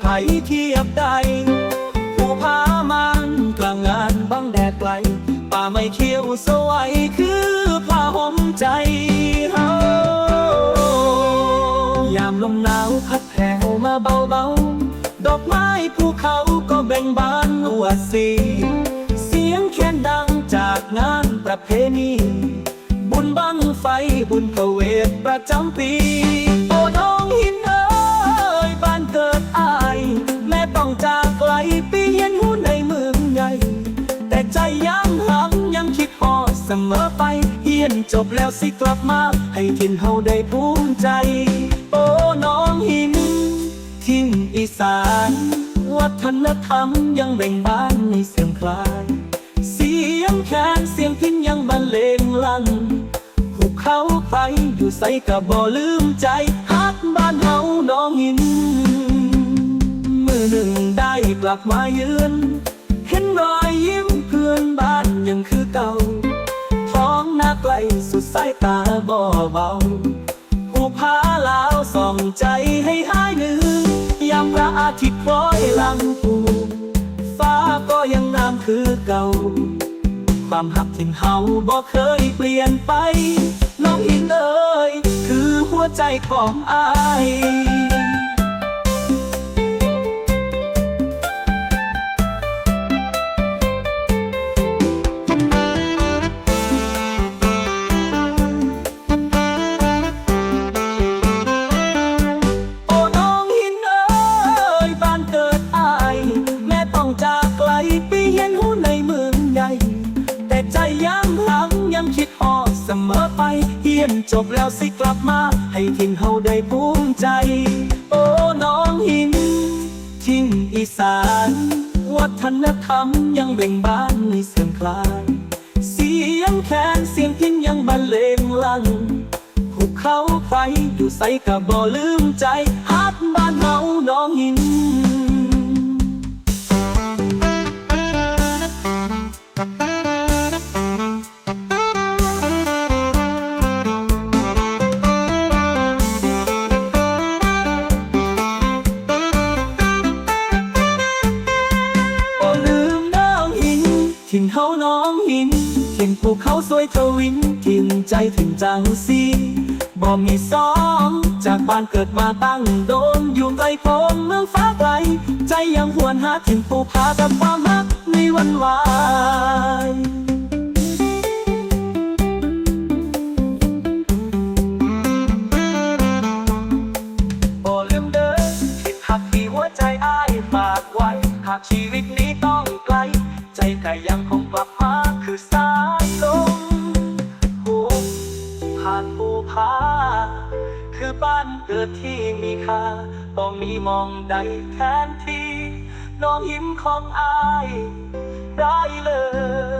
ไผเทียบใดผู้พามันกลางงานบังแดดไกล ป่าไม่เขียวสวยคือผ้าห่มใจเฮายามลมหนาวพัดแผ่วมาเบาๆ ดอกไม้ภูเขาก็เบ่งบานอวดสีเสียงแคนดังจากงานประเพณี บุญบังไฟบุญเผเวทประจำปี ยนจบแล้วสิกลับมา ให้ถิ่นเฮาได้ภูมิใจ โอ้น้องหินทิ้งอีสาน วัฒนธรรมยังแบ่งบานในเสียงคลาย เสียงแคนเสียงพินยังบรรเลงลั่นภูเขาไฟอยู่ใสกับบ่ลืมใจฮักบ้านเฮาน้องหิน มือหนึ่งได้กลับมายืนเห็นรอยยิ้มเพื่อนบ้าน หน้าไกลสุดสายตาบ่เบาผู้พาลาวส่องใจให้หายเหนื่อยยามพระอาทิตย์คล้อยลังปูฟ้าก็ยังงามคือเก่า ความหักที่เฮาบ่เคยเปลี่ยนไป น้องอินเอ้ยคือหัวใจของอาย ยังคิดฮอดเสมอไป เฮียนจบแล้วสิกลับมา ให้ทิ้งเฮาได้ภูมิใจ โอ้น้องหิน ทิ้งอีสาน วัฒนธรรมยังเบ่งบานในเสียงคลายเสียงแคนเสียงพินยังบรรเลงลันภูเขาไฟอยู่ใสกับบ่ลืมใจฮักบ้านเฮาน้องหิน เฮาน้องหินถิ่นภูเขาสวยทวินถิ่นใจถึงจังสีบ่มีสองจากบ้านเกิดมาตั้งโดนอยู่ไกลโพงเมืองฟ้าไกล ใจยังหวนหาถิ่นภูผากับความรักในวันวานโอ้ลืมเดินทิศหักที่หัวใจอ้ายฝากไว้หากชีวิตนี้ บ้านเกิดที่มีค่าต้องมีมองใดแทนที่ น้องหิมของอายได้เลย